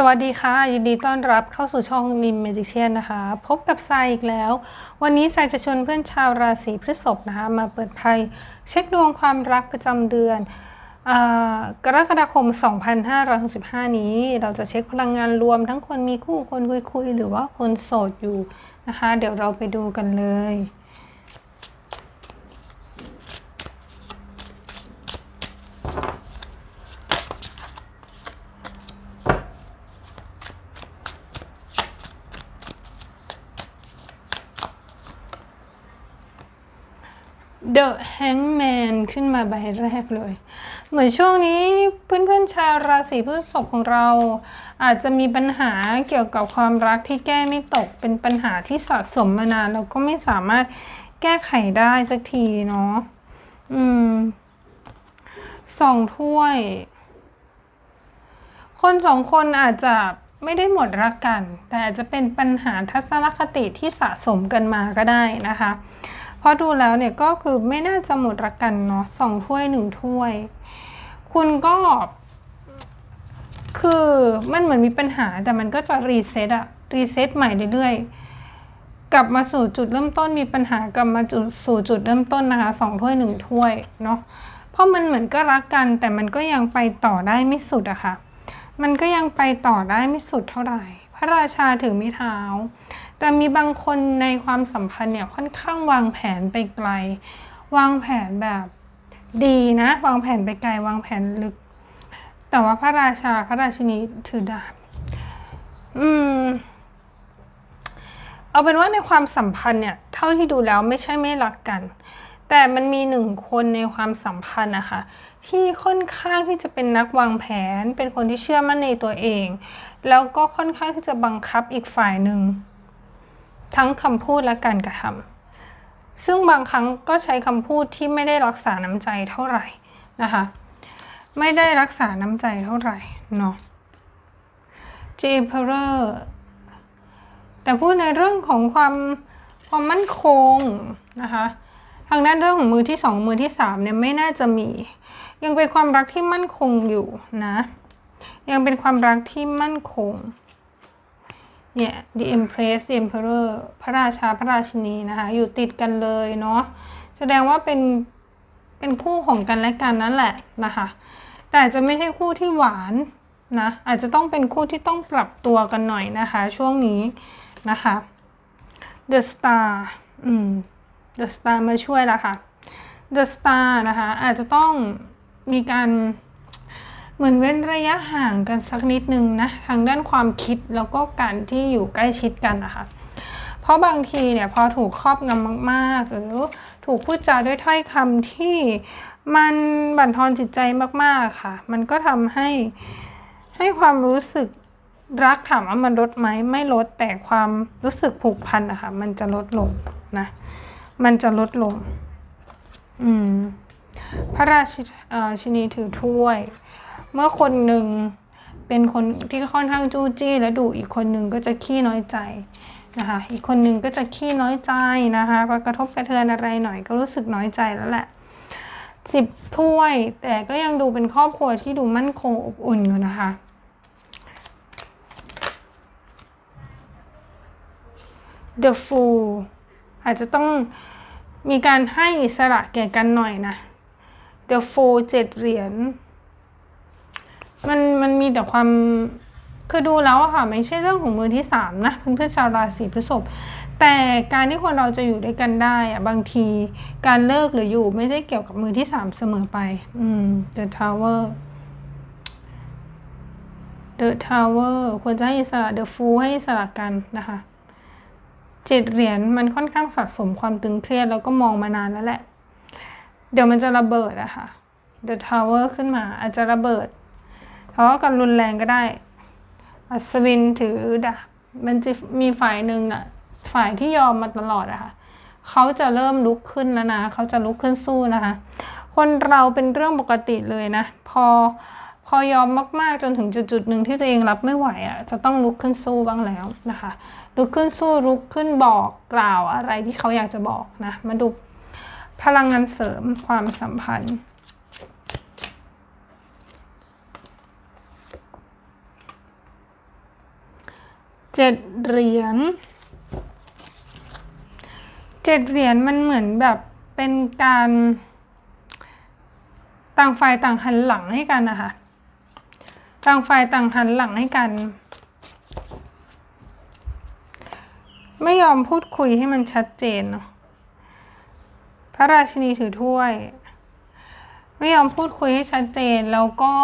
สวัสดีค่ะ ยินดีต้อนรับเข้าสู่ช่องนิมเมจิเชียนนะคะ พบกับทรายอีกแล้ว วันนี้ทรายจะชวนเพื่อนชาวราศีพฤษภนะคะ มาเปิดไพ่เช็คดวงความรักประจำเดือนกรกฎาคม 2565 นี้ เราจะเช็คพลังงานรวมทั้งคนมีคู่คนคุยคุยหรือว่าคนโสดอยู่นะคะ เดี๋ยวเราไปดูกันเลย The Hangman ขึ้นมาใบแรกเลย เหมือนช่วงนี้เพื่อนๆชาวราศีพฤษภของเรา อาจจะมีปัญหาเกี่ยวกับความรักที่แก้ไม่ตกเป็นปัญหาที่สะสมมานานแล้วก็ไม่สามารถแก้ไขได้สักทีเนาะอืมสองถ้วย คนสองคนอาจจะไม่ได้หมดรักกัน แต่อาจจะเป็นปัญหาทัศนคติที่สะสมกันมาก็ได้นะคะ เพราะดูแล้วเนี่ยก็คือไม่น่าจะหมดรักกันเนาะสองถ้วยหนึ่งถ้วย คุณก็ คือมันเหมือนมีปัญหาแต่มันก็จะรีเซ็ตอะรีเซ็ตใหม่เรื่อยๆ กลับมาสู่จุดเริ่มต้นมีปัญหากลับมาจุดสู่จุดเริ่มต้นนะคะสองถ้วยหนึ่งถ้วยเนาะเพราะมันเหมือนก็รักกัน แต่มันก็ยังไปต่อได้ไม่สุดอะค่ะมันก็ยังไปต่อได้ไม่สุดเท่าไหร่ พระราชาถือไม้เท้า แต่มีบางคนในความสัมพันธ์เนี่ยค่อนข้างวางแผนไปไกล วางแผนแบบดีนะ วางแผนไปไกล วางแผนลึก แต่ว่าพระราชาพระราชินีถือดาบอืมเอาเป็นว่าในความสัมพันธ์เนี่ย เท่าที่ดูแล้วไม่ใช่ไม่รักกัน แต่มันมีหนึ่งคนในความสัมพันธ์นะคะที่ค่อนข้างที่จะเป็นนักวางแผน เป็นคนที่เชื่อมั่นในตัวเอง แล้วก็ค่อนข้างที่จะบังคับอีกฝ่ายหนึ่ง ทั้งคำพูดและการกระทำซึ่งบางครั้งก็ใช้คำพูดที่ไม่ได้รักษาน้ำใจเท่าไหร่นะคะ ไม่ได้รักษาน้ำใจเท่าไหร่เนาะ J Emperor แต่พูดในเรื่องของความความมั่นคงนะคะ ทางด้านเรื่องของมือที่สองมือที่สามเนี่ยไม่น่าจะมี ยังเป็นความรักที่มั่นคงอยู่นะ ยังเป็นความรักที่มั่นคงเนี่ย the empress the emperor พระราชาพระราชินีนะคะ อยู่ติดกันเลยเนาะแสดงว่าเป็นเป็นคู่ของกันและกันนั่นแหละนะคะ แต่จจะไม่ใช่คู่ที่หวานนะอาจจะต้องเป็นคู่ที่ต้องปรับตัวกันหน่อยนะคะ ช่วงนี้นะคะ The Star อืม The Star มาช่วยแล้วค่ะ The Star นะคะอาจจะต้องมีการเหมือนเว้นระยะห่างกันสักนิดนึงนะทางด้านความคิดแล้วก็การที่อยู่ใกล้ชิดกันนะคะเพราะบางทีเนี่ยพอถูกครอบงำมากๆ หรือถูกพูดจาด้วยถ้อยคำที่มันบั่นทอนจิตใจมากๆค่ะ มันก็ทำให้ให้ความรู้สึกรักถามว่ามันลดไหมไม่ลดแต่ความรู้สึกผูกพันอะคะมันจะลดลงนะ มันจะลดลง อืม พระราชชินีถือถ้วย เมื่อคนหนึ่งเป็นคนที่ค่อนข้างจู้จี้ และดุอีกคนหนึ่งก็จะขี้น้อยใจนะคะ อีกคนหนึ่งก็จะขี้น้อยใจนะคะพอกระทบกระเทือนอะไรหน่อยก็รู้สึกน้อยใจแล้วแหละสิบถ้วย แต่ก็ยังดูเป็นครอบครัวที่ดูมั่นคงอบอุ่นอยู่นะคะ The Fool อาจจะต้องมีการให้อิสระแก่กันหน่อยนะ The Fool เจ็ดเหรียญมันมันมีแต่ความคือดูแล้วค่ะไม่ใช่เรื่องของมือที่สามนะเพื่อนๆชาวราศีพฤษภแต่การที่คนเราจะอยู่ด้วยกันได้อะบางทีการเลิกหรืออยู่ไม่ใช่เกี่ยวกับมือที่สามเสมอไป อืม The Tower The Tower ควรจะให้อิสระ The Fool ให้อิสระกันนะคะ เจ็ดเหรียญมันค่อนข้างสะสมความตึงเครียดแล้วก็มองมานานแล้วแหละ เดี๋ยวมันจะระเบิดอะค่ะ The Tower ขึ้นมาอาจจะระเบิดทะเลาะกันรุนแรงก็ได้ อัศวินถือดาบมันจะมีฝ่ายหนึ่งน่ะ ฝ่ายที่ยอมมาตลอดอะค่ะเขาจะเริ่มลุกขึ้นแล้วนะ เขาจะลุกขึ้นสู้นะคะ คนเราเป็นเรื่องปกติเลยนะ พอ พอยอมมากๆจนถึงจุดๆหนึ่งที่ตัวเองรับไม่ไหวอะ่ะจะต้องลุกขึ้นสู้บ้างแล้วนะคะลุกขึ้นสู้ลุกขึ้นบอกกล่าวอะไรที่เขาอยากจะบอกนะมาดูพลังงานเสริมความสัมพันธ์เจ็ดเหรียญเจ็ดเหรียญมันเหมือนแบบเป็นการต่างฝ่ายต่างหันหลังให้กันนะคะ ต่างฝ่ายต่างหันหลังให้กัน ไม่ยอมพูดคุยให้มันชัดเจนเนาะพระราชินีถือถ้วย ไม่ยอมพูดคุยให้ชัดเจน แล้วก็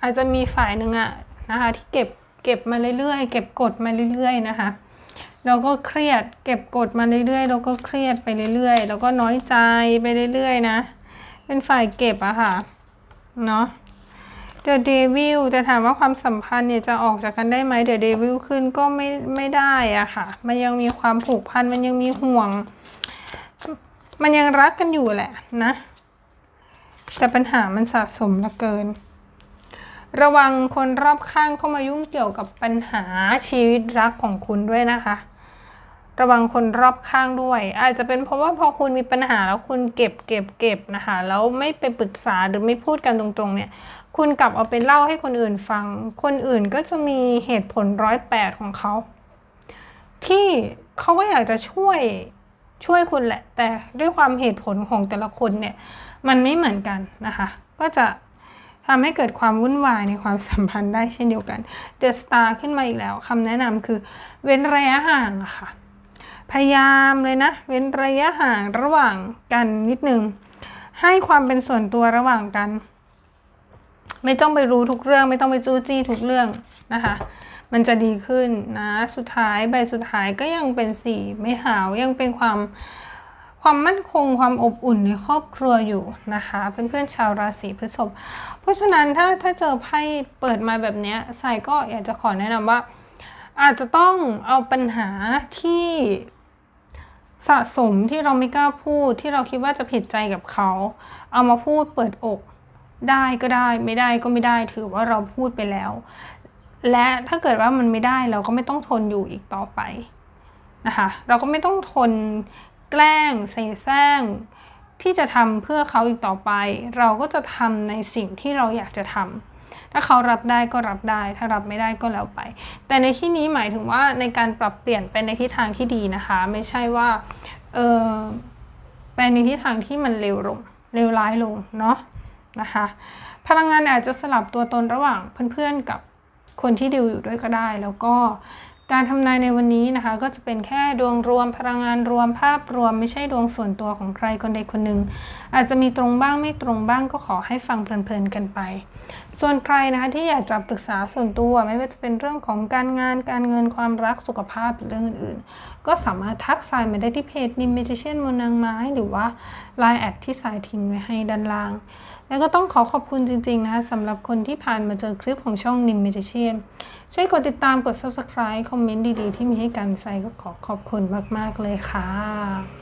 อาจจะมีฝ่ายหนึ่งอะนะคะ ที่เก็บเก็บมาเรื่อยๆ เก็บกดมาเรื่อยๆนะคะแล้วก็เครียดเก็บกดมาเรื่อยๆ แล้วก็เครียดไปเรื่อยๆ แล้วก็น้อยใจไปเรื่อยๆ นะ เป็นฝ่ายเก็บอะค่ะ เนาะ The Devil แต่ถามว่าความสัมพันธ์เนี่ยจะออกจากกันได้ไหม The Devil ขึ้นก็ไม่ไม่ได้อะค่ะ มันยังมีความผูกพัน มันยังมีห่วง มันยังรักกันอยู่แหละนะ แต่ปัญหามันสะสมเหลือเกิน ระวังคนรอบข้างเข้ามายุ่งเกี่ยวกับปัญหาชีวิตรักของคุณด้วยนะคะ ระวังคนรอบข้างด้วย อาจจะเป็นเพราะว่าพอคุณมีปัญหาแล้วคุณเก็บเก็บเก็บนะคะแล้วไม่ไปปรึกษาหรือไม่พูดกันตรงๆเนี่ยคุณกลับเอาไปเล่าให้คนอื่นฟัง คนอื่นก็จะมีเหตุผลร้อยแปดของเขา ที่เขาก็อยากจะช่วยช่วยคุณแหละ แต่ด้วยความเหตุผลของแต่ละคนเนี่ยมันไม่เหมือนกันนะคะ ก็จะทำให้เกิดความวุ่นวายในความสัมพันธ์ได้เช่นเดียวกัน The Star ขึ้นมาอีกแล้วคำแนะนำคือเว้นระยะห่างอะค่ะ พยายามเลยนะ เว้นระยะห่างระหว่างกันนิดนึง ให้ความเป็นส่วนตัวระหว่างกัน ไม่ต้องไปรู้ทุกเรื่อง ไม่ต้องไปจู้จี้ทุกเรื่องนะคะ มันจะดีขึ้นนะ สุดท้ายใบสุดท้ายก็ยังเป็นสีไม่หาวยังเป็นความความมั่นคงความอบอุ่นในครอบครัวอยู่นะคะ เพื่อนๆชาวราศีพฤษภเพราะฉะนั้นถ้าถ้าเจอไพ่เปิดมาแบบนี้ยใส่ก็อยากจะขอแนะนำว่า อาจจะต้องเอาปัญหาที่สะสมที่เราไม่กล้าพูดที่เราคิดว่าจะผิดใจกับเขา เอามาพูดเปิดอกได้ก็ได้ไม่ได้ก็ไม่ได้ถือว่าเราพูดไปแล้ว และถ้าเกิดว่ามันไม่ได้เราก็ไม่ต้องทนอยู่อีกต่อไปนะคะเราก็ไม่ต้องทนแกล้งเสแสร้งที่จะทำเพื่อเขาอีกต่อไป เราก็จะทำในสิ่งที่เราอยากจะทำ ถ้าเขารับได้ก็รับได้ ถ้ารับไม่ได้ก็แล้วไป แต่ในที่นี้หมายถึงว่าในการปรับเปลี่ยนไปในทิศทางที่ดีนะคะ ไม่ใช่ว่าเออไปในทิศทางที่มันเร็วลงเร็วร้ายลงเนาะนะคะพลังงานอาจจะสลับตัวตนระหว่างเพื่อนๆกับคนที่ดิวอยู่ด้วยก็ได้ แล้วก็ การทำนายในวันนี้นะคะ ก็จะเป็นแค่ดวงรวมพลังงานรวมภาพรวม ไม่ใช่ดวงส่วนตัวของใครคนใดคนหนึ่ง อาจจะมีตรงบ้างไม่ตรงบ้างก็ขอให้ฟังเพลินๆกันไป ส่วนใครนะคะที่อยากจะปรึกษาส่วนตัวไม่ว่าจะเป็นเรื่องของการงานการเงินความรักสุขภาพหรือเรื่องอื่นๆ ก็สามารถทักสายมาได้ที่เพจนิมเมจิเชียนมนนางไม้หรือว่า Line แอดที่สายทิ้งไว้ให้ด้านล่างแล้วก็ต้องขอขอบคุณจริง ๆ นะคะสำหรับคนที่ผ่านมาเจอคลิปของช่องนิมเมจิเชียนช่วยกดติดตามกด subscribe คอมเมนต์ดีๆ ที่มีให้กันไซก็ขอขอบคุณมาก ๆ เลยค่ะ